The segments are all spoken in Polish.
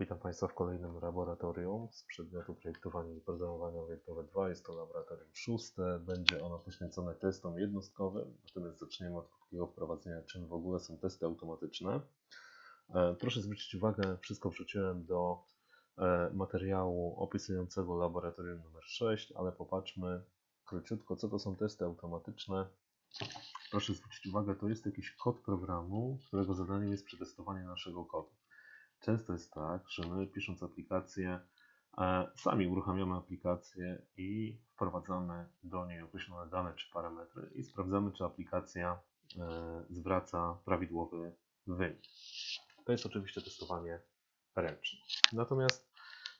Witam Państwa w kolejnym laboratorium z przedmiotu projektowania i programowania obiektowe 2. Jest to laboratorium szóste. Będzie ono poświęcone testom jednostkowym. Natomiast zaczniemy od krótkiego wprowadzenia, czym w ogóle są testy automatyczne. E, Proszę zwrócić uwagę, wszystko wrzuciłem do e, materiału opisującego laboratorium numer 6, ale popatrzmy króciutko, co to są testy automatyczne. Proszę zwrócić uwagę, to jest jakiś kod programu, którego zadaniem jest przetestowanie naszego kodu. Często jest tak, że my pisząc aplikację, e, sami uruchamiamy aplikację i wprowadzamy do niej określone dane czy parametry i sprawdzamy, czy aplikacja e, zwraca prawidłowy wynik. To jest oczywiście testowanie ręczne. Natomiast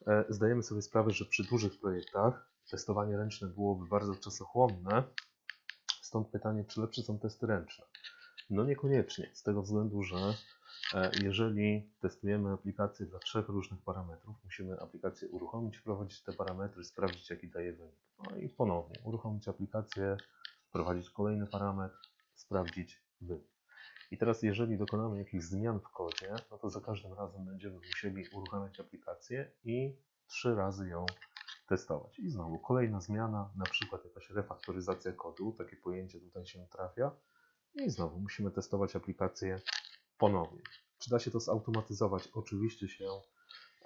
e, zdajemy sobie sprawę, że przy dużych projektach testowanie ręczne byłoby bardzo czasochłonne. Stąd pytanie, czy lepsze są testy ręczne? No niekoniecznie, z tego względu, że Jeżeli testujemy aplikację dla trzech różnych parametrów, musimy aplikację uruchomić, wprowadzić te parametry, sprawdzić jaki daje wynik. No i ponownie uruchomić aplikację, wprowadzić kolejny parametr, sprawdzić wynik. I teraz jeżeli dokonamy jakichś zmian w kodzie, no to za każdym razem będziemy musieli uruchamiać aplikację i trzy razy ją testować. I znowu kolejna zmiana, na przykład jakaś refaktoryzacja kodu, takie pojęcie tutaj się trafia. I znowu musimy testować aplikację ponownie. Czy da się to zautomatyzować? Oczywiście się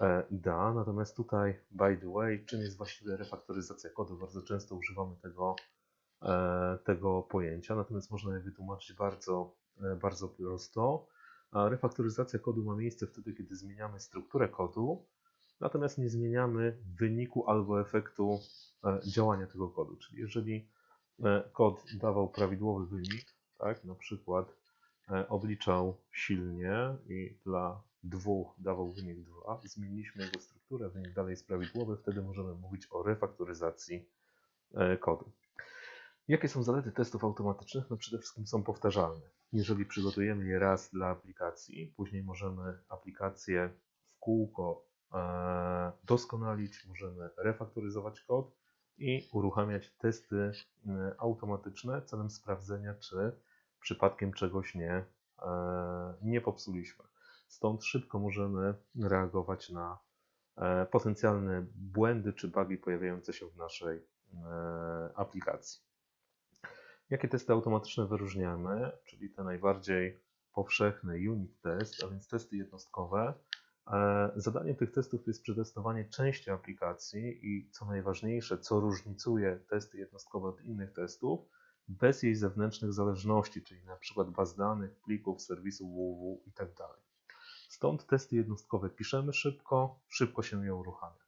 e, da, natomiast tutaj, by the way, czym jest właściwie refaktoryzacja kodu? Bardzo często używamy tego, e, tego pojęcia, natomiast można je wytłumaczyć bardzo, e, bardzo prosto. Refaktoryzacja kodu ma miejsce wtedy, kiedy zmieniamy strukturę kodu, natomiast nie zmieniamy wyniku albo efektu działania tego kodu. Czyli jeżeli kod dawał prawidłowy wynik, tak, na przykład obliczał silnie i dla dwóch dawał wynik 2. Zmieniliśmy jego strukturę, wynik dalej jest prawidłowy, wtedy możemy mówić o refaktoryzacji e, kodu. Jakie są zalety testów automatycznych? No przede wszystkim są powtarzalne. Jeżeli przygotujemy je raz dla aplikacji, później możemy aplikację w kółko e, doskonalić, możemy refaktoryzować kod i uruchamiać testy automatyczne celem sprawdzenia, czy przypadkiem czegoś nie, e, nie popsuliśmy. Stąd szybko możemy reagować na e, potencjalne błędy czy bugi pojawiające się w naszej e, aplikacji. Jakie testy automatyczne wyróżniamy? Czyli te najbardziej powszechne unit test, a więc testy jednostkowe. Zadaniem tych testów jest przetestowanie części aplikacji i co najważniejsze, co różnicuje testy jednostkowe od innych testów, bez jej zewnętrznych zależności, czyli przykład baz danych, plików, serwisu www itd. Tak Stąd testy jednostkowe piszemy szybko, szybko się je uruchamia.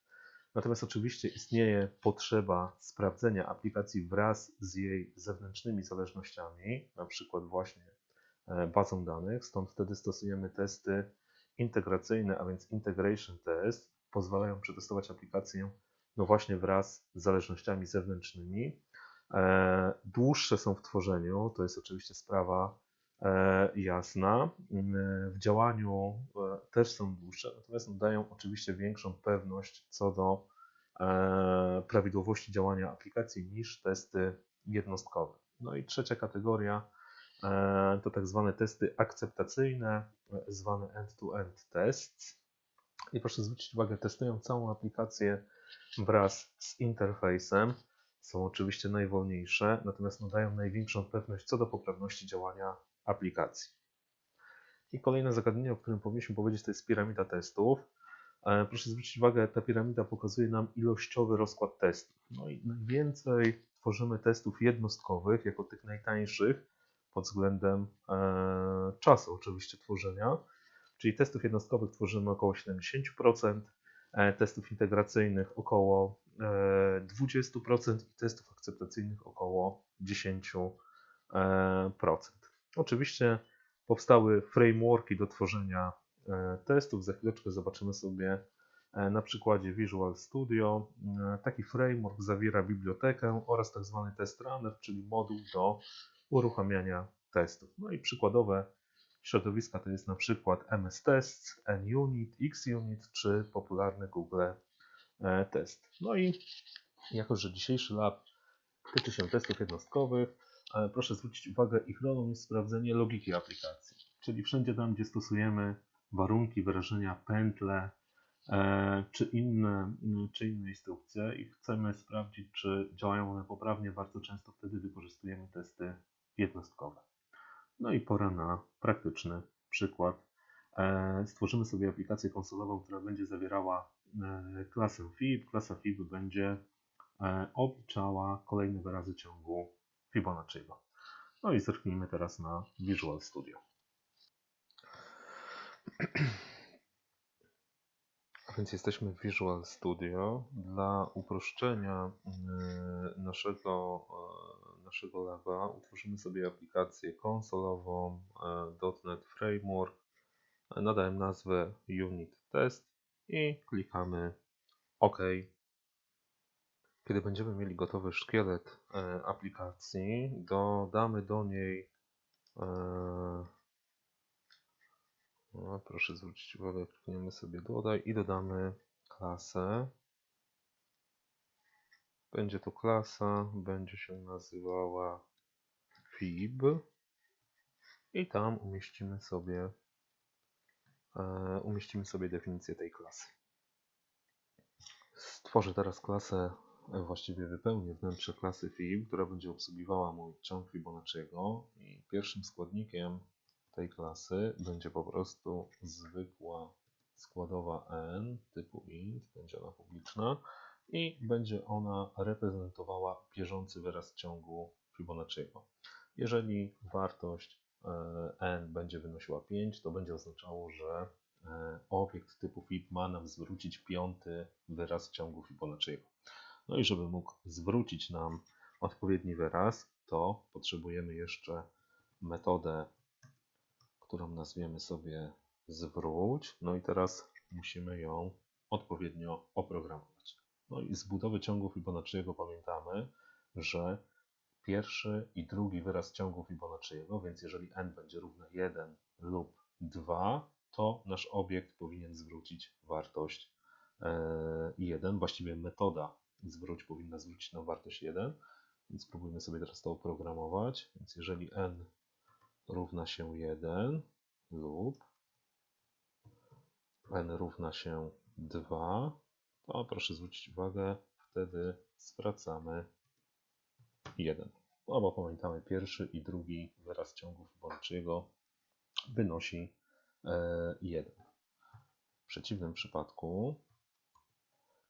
Natomiast oczywiście istnieje potrzeba sprawdzenia aplikacji wraz z jej zewnętrznymi zależnościami, przykład właśnie e, bazą danych, stąd wtedy stosujemy testy integracyjne, a więc integration test, pozwalają przetestować aplikację no właśnie wraz z zależnościami zewnętrznymi, dłuższe są w tworzeniu, to jest oczywiście sprawa e, jasna. Mm, w działaniu e, też są dłuższe, natomiast dają oczywiście większą pewność co do prawidłowości działania aplikacji niż testy jednostkowe. No i trzecia kategoria to tak zwane testy akceptacyjne, zwane end-to-end tests. I proszę zwrócić uwagę, testują całą aplikację wraz z interfejsem są oczywiście najwolniejsze, natomiast nadają największą pewność co do poprawności działania aplikacji. I kolejne zagadnienie, o którym powinniśmy powiedzieć, to jest piramida testów. E, proszę zwrócić uwagę, ta piramida pokazuje nam ilościowy rozkład testów. No i najwięcej tworzymy testów jednostkowych, jako tych najtańszych pod względem e, czasu oczywiście tworzenia. Czyli testów jednostkowych tworzymy około 70%, e, testów integracyjnych około 20% i testów akceptacyjnych około 10%. Oczywiście powstały frameworki do tworzenia e, testów. Za chwileczkę zobaczymy sobie e, na przykładzie Visual Studio. E, taki framework zawiera bibliotekę oraz tak zwany test runner, czyli moduł do uruchamiania testów. No i przykładowe środowiska to jest na przykład MS Tests, NUnit, XUnit czy popularny Google E, test. No i jako, że dzisiejszy lab tyczy się testów jednostkowych, e, proszę zwrócić uwagę, ich rolą jest sprawdzenie logiki aplikacji. Czyli wszędzie tam, gdzie stosujemy warunki wyrażenia, pętle, e, czy inne, czy inne instrukcje i chcemy sprawdzić, czy działają one poprawnie, bardzo często wtedy wykorzystujemy testy jednostkowe. No i pora na praktyczny przykład. E, stworzymy sobie aplikację konsolową, która będzie zawierała e, klasę FIB. Klasa FIB będzie obliczała kolejne wyrazy ciągu Fibonacciego. No i zerknijmy teraz na Visual Studio. Więc jesteśmy w Visual Studio. Dla uproszczenia y, naszego, naszego laba utworzymy sobie aplikację konsolową .NET Framework. Nadałem nazwę Unit Test i klikamy OK. Kiedy będziemy mieli gotowy szkielet aplikacji, dodamy do niej no, proszę zwrócić uwagę, klikniemy sobie dodaj i dodamy klasę. Będzie to klasa, będzie się nazywała fib i tam umieścimy sobie e, umieścimy sobie definicję tej klasy. Stworzę teraz klasę, e, właściwie wypełnię wnętrze klasy fib, która będzie obsługiwała mój ciąg Fibonacciego i pierwszym składnikiem tej klasy będzie po prostu zwykła składowa n typu int, będzie ona publiczna i będzie ona reprezentowała bieżący wyraz ciągu Fibonacciego. Jeżeli wartość e, n będzie wynosiła 5, to będzie oznaczało, że e, obiekt typu fib ma nam zwrócić piąty wyraz ciągu Fibonacciego. No i żeby mógł zwrócić nam odpowiedni wyraz, to potrzebujemy jeszcze metodę którą nazwiemy sobie zwróć. No i teraz musimy ją odpowiednio oprogramować. No i z budowy ciągu Fibonacciego pamiętamy, że pierwszy i drugi wyraz ciągu Fibonacciego, więc jeżeli n będzie równe 1 lub 2, to nasz obiekt powinien zwrócić wartość 1. E, Właściwie metoda zwróć powinna zwrócić nam wartość 1. Więc spróbujmy sobie teraz to oprogramować. Więc jeżeli n równa się 1 lub n równa się 2, to proszę zwrócić uwagę, wtedy zwracamy 1. No bo pamiętamy, pierwszy i drugi wyraz ciągu Fibonacciego wynosi 1. E, w przeciwnym przypadku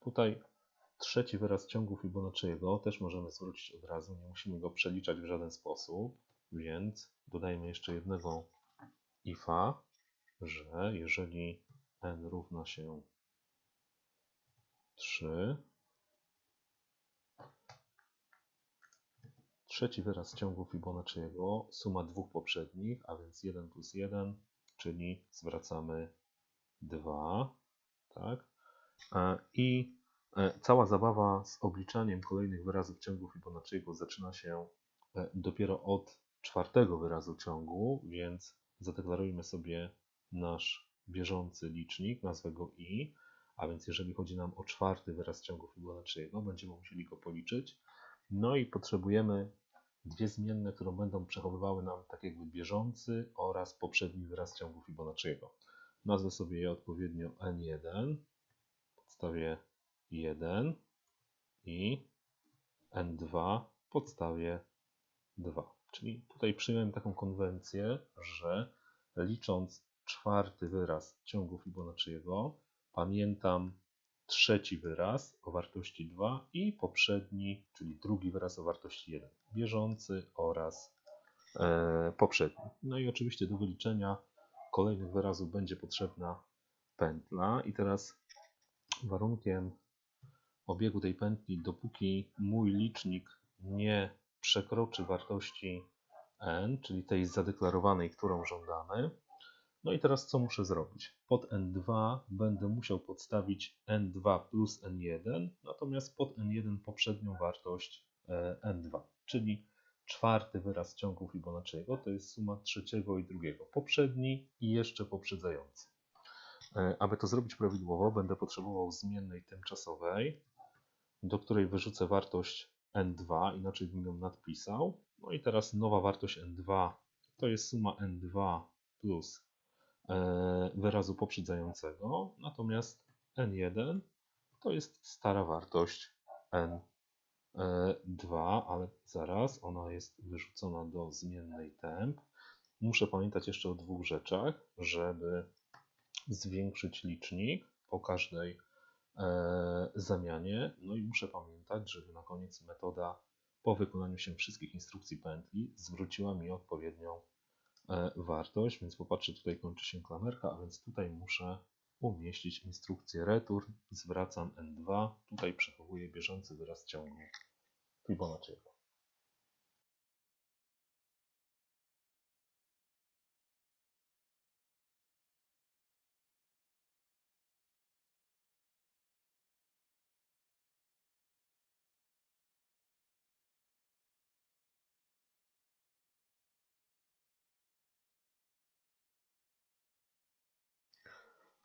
tutaj trzeci wyraz ciągu Fibonacciego też możemy zwrócić od razu, nie musimy go przeliczać w żaden sposób. Więc dodajmy jeszcze jednego ifa, że jeżeli n równa się 3, trzeci wyraz ciągu Fibonacciego, suma dwóch poprzednich, a więc 1 plus 1, czyli zwracamy 2, tak? E, I e, cała zabawa z obliczaniem kolejnych wyrazów ciągu Fibonacciego zaczyna się e, dopiero od czwartego wyrazu ciągu, więc zadeklarujmy sobie nasz bieżący licznik, nazwę go i, a więc jeżeli chodzi nam o czwarty wyraz ciągu Fibonacciego, będziemy musieli go policzyć. No i potrzebujemy dwie zmienne, które będą przechowywały nam tak jakby bieżący oraz poprzedni wyraz ciągu Fibonacciego. Nazwę sobie je odpowiednio n1, podstawie 1 i n2 podstawie 2. Czyli tutaj przyjąłem taką konwencję, że licząc czwarty wyraz ciągu Fibonacciego, pamiętam trzeci wyraz o wartości 2 i poprzedni, czyli drugi wyraz o wartości 1, bieżący oraz e, poprzedni. No i oczywiście do wyliczenia kolejnych wyrazów będzie potrzebna pętla i teraz warunkiem obiegu tej pętli, dopóki mój licznik nie przekroczy wartości n, czyli tej zadeklarowanej, którą żądamy. No i teraz co muszę zrobić? Pod n2 będę musiał podstawić n2 plus n1, natomiast pod n1 poprzednią wartość e, n2, czyli czwarty wyraz ciągu Fibonacciego to jest suma trzeciego i drugiego, poprzedni i jeszcze poprzedzający. E, aby to zrobić prawidłowo, będę potrzebował zmiennej tymczasowej, do której wyrzucę wartość n2, inaczej bym ją nadpisał. No i teraz nowa wartość n2 to jest suma n2 plus wyrazu poprzedzającego, natomiast n1 to jest stara wartość n2, ale zaraz ona jest wyrzucona do zmiennej temp. Muszę pamiętać jeszcze o dwóch rzeczach, żeby zwiększyć licznik po każdej e, zamianie. No i muszę pamiętać, żeby na koniec metoda po wykonaniu się wszystkich instrukcji pętli zwróciła mi odpowiednią e, wartość, więc popatrzcie, tutaj kończy się klamerka, a więc tutaj muszę umieścić instrukcję return, zwracam n2, tutaj przechowuję bieżący wyraz ciągu Fibonacciego.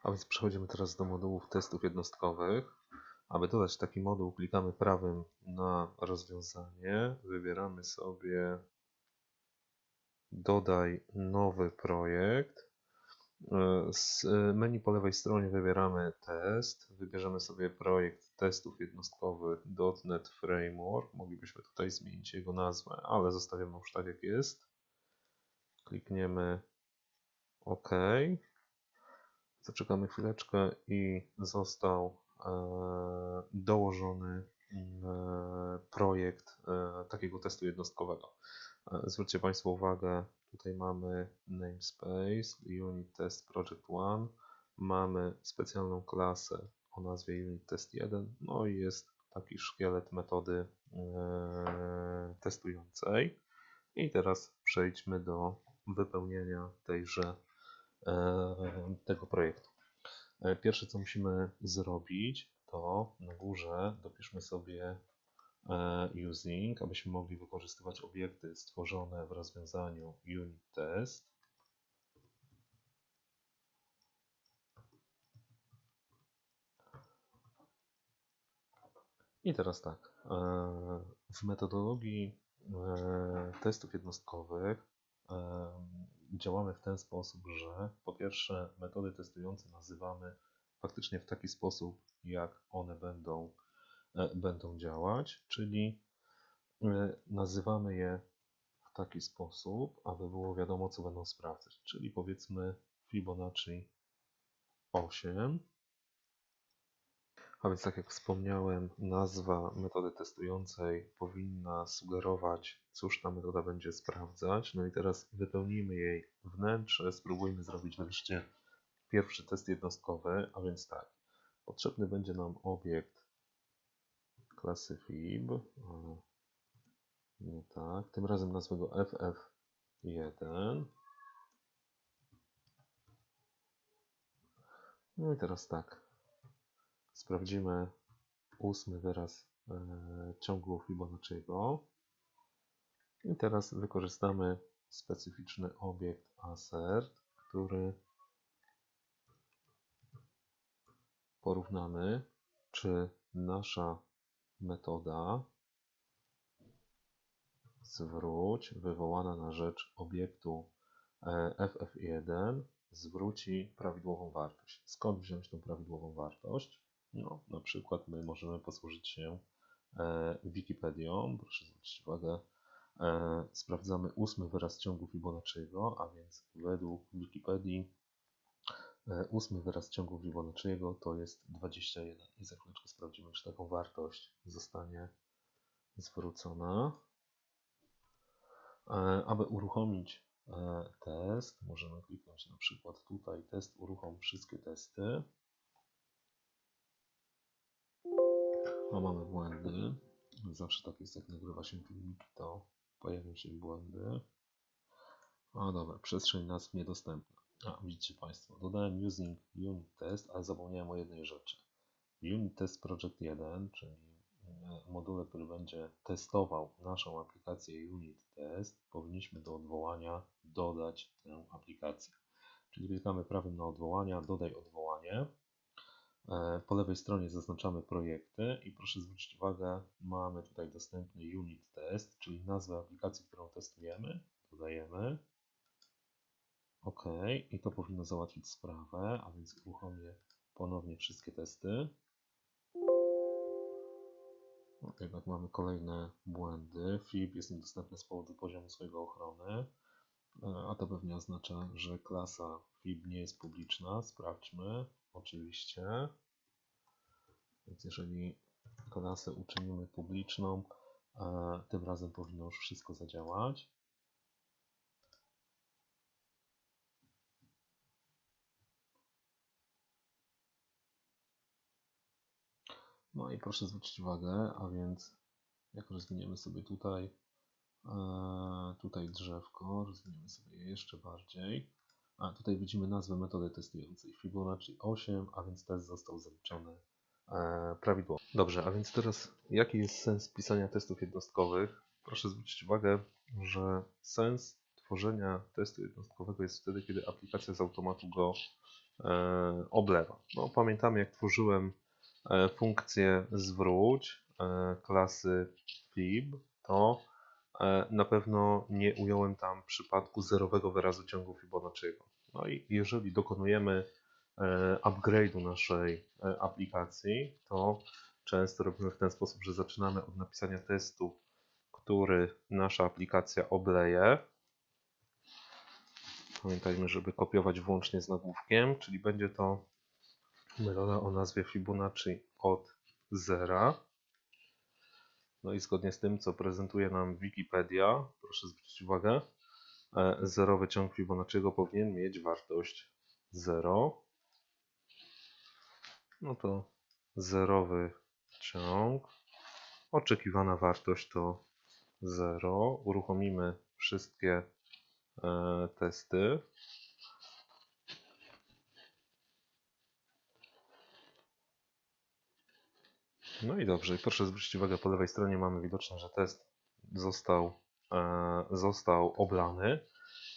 A więc przechodzimy teraz do modułów testów jednostkowych. Aby dodać taki moduł, klikamy prawym na rozwiązanie, wybieramy sobie dodaj nowy projekt. Z menu po lewej stronie wybieramy test, wybierzemy sobie projekt testów jednostkowych .NET Framework. Moglibyśmy tutaj zmienić jego nazwę, ale zostawiamy już tak jak jest. Klikniemy OK. Zaczekamy chwileczkę i został e, dołożony e, projekt e, takiego testu jednostkowego. Zwróćcie Państwo uwagę, tutaj mamy namespace, unit test project 1, mamy specjalną klasę o nazwie unit test 1, no i jest taki szkielet metody testującej. I teraz przejdźmy do wypełnienia tejże tego projektu. E, pierwsze, co musimy zrobić, to na górze dopiszmy sobie e, using, abyśmy mogli wykorzystywać obiekty stworzone w rozwiązaniu unit test. I teraz tak, e, w metodologii testów jednostkowych działamy w ten sposób, że po pierwsze metody testujące nazywamy faktycznie w taki sposób, jak one będą, e, będą działać, czyli e, nazywamy je w taki sposób, aby było wiadomo, co będą sprawdzać. Czyli powiedzmy Fibonacci 8 a więc tak jak wspomniałem, nazwa metody testującej powinna sugerować, cóż ta metoda będzie sprawdzać. No i teraz wypełnimy jej wnętrze, spróbujmy zrobić wreszcie pierwszy test jednostkowy, a więc tak, potrzebny będzie nam obiekt klasy fib, nie tak, tym razem nazwę go ff1. No i teraz tak, Sprawdzimy ósmy wyraz e, ciągu Fibonacciego. I teraz wykorzystamy specyficzny obiekt assert, który porównamy, czy nasza metoda zwróć wywołana na rzecz obiektu e, ff1 zwróci prawidłową wartość. Skąd wziąć tą prawidłową wartość? No, na przykład my możemy posłużyć się e, Wikipedią. Proszę zwrócić uwagę, e, sprawdzamy ósmy wyraz ciągu Fibonacciego, a więc według Wikipedii e, ósmy wyraz ciągu Fibonacciego to jest 21. I za chwileczkę sprawdzimy, czy taką wartość zostanie zwrócona. Aby uruchomić test, możemy kliknąć na przykład tutaj test uruchom wszystkie testy. No mamy błędy. Zawsze tak jest, jak nagrywa się filmiki, to pojawią się błędy. A dobra, przestrzeń nazw niedostępna. A, widzicie Państwo, dodałem using unit test, ale zapomniałem o jednej rzeczy. Unit test project 1, czyli e, module, który będzie testował naszą aplikację unit test, powinniśmy do odwołania dodać tę aplikację. Czyli klikamy prawym na odwołania, dodaj odwołanie. E, po lewej stronie zaznaczamy projekty i proszę zwrócić uwagę, mamy tutaj dostępny unit test, czyli nazwę aplikacji, którą testujemy. Dodajemy. OK, i to powinno załatwić sprawę, a więc uruchomię ponownie wszystkie testy. No, jednak mamy kolejne błędy. FIB jest niedostępny z powodu poziomu swojego ochrony, e, a to pewnie oznacza, że klasa FIB nie jest publiczna. Sprawdźmy, oczywiście. Więc jeżeli klasę uczynimy publiczną, e, tym razem powinno już wszystko zadziałać. No i proszę zwrócić uwagę, a więc jak rozwiniemy sobie tutaj, e, tutaj drzewko, rozwiniemy sobie je jeszcze bardziej. A tutaj widzimy nazwę metody testującej Fibonacci 8, a więc test został zaliczony e, prawidłowo. Dobrze, a więc teraz jaki jest sens pisania testów jednostkowych? Proszę zwrócić uwagę, że sens tworzenia testu jednostkowego jest wtedy, kiedy aplikacja z automatu go e, oblewa. No, pamiętamy jak tworzyłem E, funkcję zwróć klasy fib, to na pewno nie ująłem tam przypadku zerowego wyrazu ciągu Fibonacciego. No i jeżeli dokonujemy upgrade'u naszej aplikacji, to często robimy w ten sposób, że zaczynamy od napisania testu, który nasza aplikacja obleje. Pamiętajmy, żeby kopiować włącznie z nagłówkiem, czyli będzie to metoda o nazwie Fibonacci od zera. No i zgodnie z tym, co prezentuje nam Wikipedia, proszę zwrócić uwagę, e, zerowy ciąg Fibonacciego powinien mieć wartość 0. No to zerowy ciąg, oczekiwana wartość to 0. Uruchomimy wszystkie e, testy. No i dobrze, proszę zwrócić uwagę, po lewej stronie mamy widoczne, że test został, e, został oblany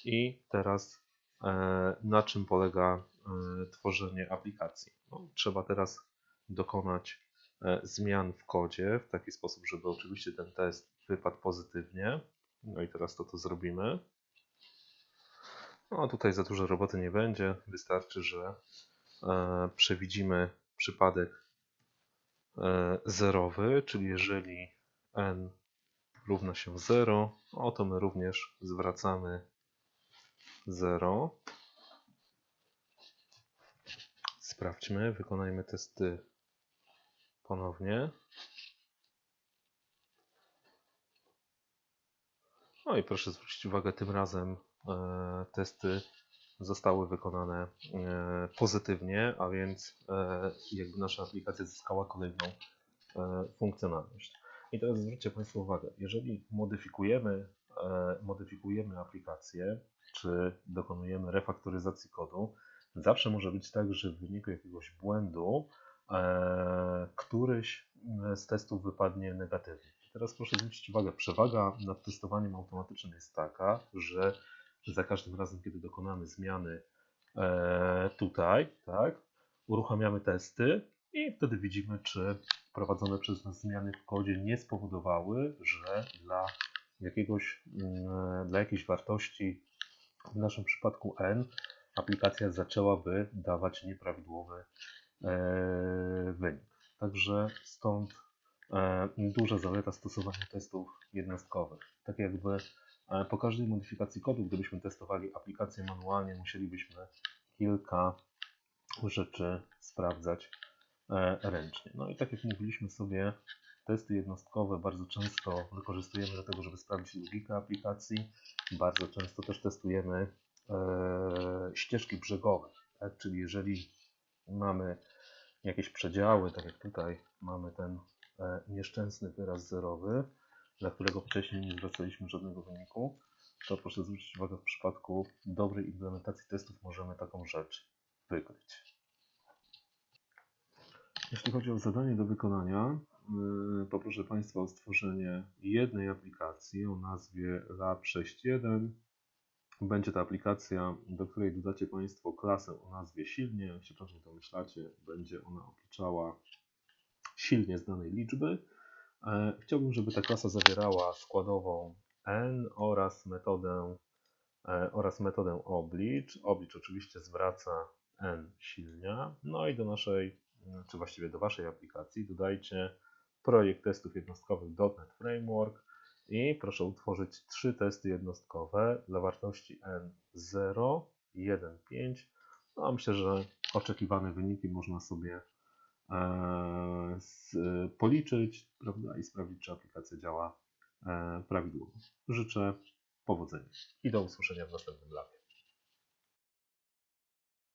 i teraz e, na czym polega e, tworzenie aplikacji. No, trzeba teraz dokonać e, zmian w kodzie w taki sposób, żeby oczywiście ten test wypadł pozytywnie. No i teraz to to zrobimy. No tutaj za dużo roboty nie będzie, wystarczy, że e, przewidzimy przypadek zerowy, czyli jeżeli n równa się 0, no to my również zwracamy 0. Sprawdźmy, wykonajmy testy ponownie. No i proszę zwrócić uwagę, tym razem e, testy zostały wykonane e, pozytywnie, a więc e, jakby nasza aplikacja zyskała kolejną e, funkcjonalność. I teraz zwróćcie Państwo uwagę, jeżeli modyfikujemy, modyfikujemy aplikację, czy dokonujemy refaktoryzacji kodu, zawsze może być tak, że w wyniku jakiegoś błędu któryś z testów wypadnie negatywnie. Teraz proszę zwrócić uwagę, przewaga nad testowaniem automatycznym jest taka, że za każdym razem, kiedy dokonamy zmiany e, tutaj, tak, uruchamiamy testy i wtedy widzimy, czy wprowadzone przez nas zmiany w kodzie nie spowodowały, że dla jakiegoś, mm, dla jakiejś wartości, w naszym przypadku n, aplikacja zaczęłaby dawać nieprawidłowy e, wynik. Także stąd e, duża zaleta stosowania testów jednostkowych. Tak jakby po każdej modyfikacji kodu, gdybyśmy testowali aplikację manualnie, musielibyśmy kilka rzeczy sprawdzać e, ręcznie. No i tak jak mówiliśmy sobie, testy jednostkowe bardzo często wykorzystujemy do tego, żeby sprawdzić logikę aplikacji. Bardzo często też testujemy e, ścieżki brzegowe, tak? czyli jeżeli mamy jakieś przedziały, tak jak tutaj mamy ten e, nieszczęsny wyraz zerowy, dla którego wcześniej nie zwracaliśmy żadnego wyniku, to proszę zwrócić uwagę, w przypadku dobrej implementacji testów możemy taką rzecz wykryć. Jeśli chodzi o zadanie do wykonania, yy, poproszę Państwa o stworzenie jednej aplikacji o nazwie Lab61. Będzie to aplikacja, do której dodacie Państwo klasę o nazwie silnie. Jak się pewnie domyślacie, będzie ona obliczała silnie z danej liczby chciałbym, żeby ta klasa zawierała składową n oraz metodę, e, oraz metodę oblicz. Oblicz oczywiście zwraca N silnia. No i do naszej, czy właściwie do Waszej aplikacji dodajcie projekt testów jednostkowych .NET Framework i proszę utworzyć trzy testy jednostkowe dla wartości N0, 1, 5. No myślę, że oczekiwane wyniki można sobie e, policzyć prawda, i sprawdzić, czy aplikacja działa e, prawidłowo. Życzę powodzenia i do usłyszenia w następnym labie.